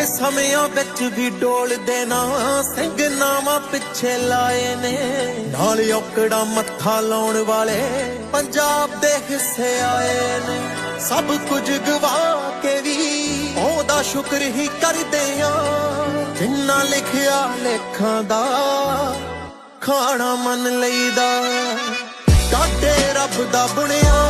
ਔਖੇ ਸਮਿਆਂ ਵਿੱਚ ਵੀ ਡੋਲਦੇ ਨਾ ਸਿੰਘ ਨਾਵਾਂ ਪਿੱਛੇ ਲਾਏ ਨੇ। ਨਾਲ ਔਕੜਾ ਮੱਥਾ ਲਾਉਣ ਵਾਲੇ ਪੰਜਾਬ ਦੇ ਹਿੱਸੇ ਆਏ ਨੇ। ਸਭ ਕੁਝ ਗਵਾ ਕੇ ਵੀ ਉਹਦਾ ਸ਼ੁਕਰ ਹੀ ਕਰਦੇ ਆ। ਜਿੰਨਾ ਲਿਖਿਆ ਲੇਖਾਂ ਦਾ ਖਾਣਾ ਮੰਨ ਲਈਦਾ। ਕਾਟੇ ਰੱਬ ਦਾ ਬੁਣਿਆ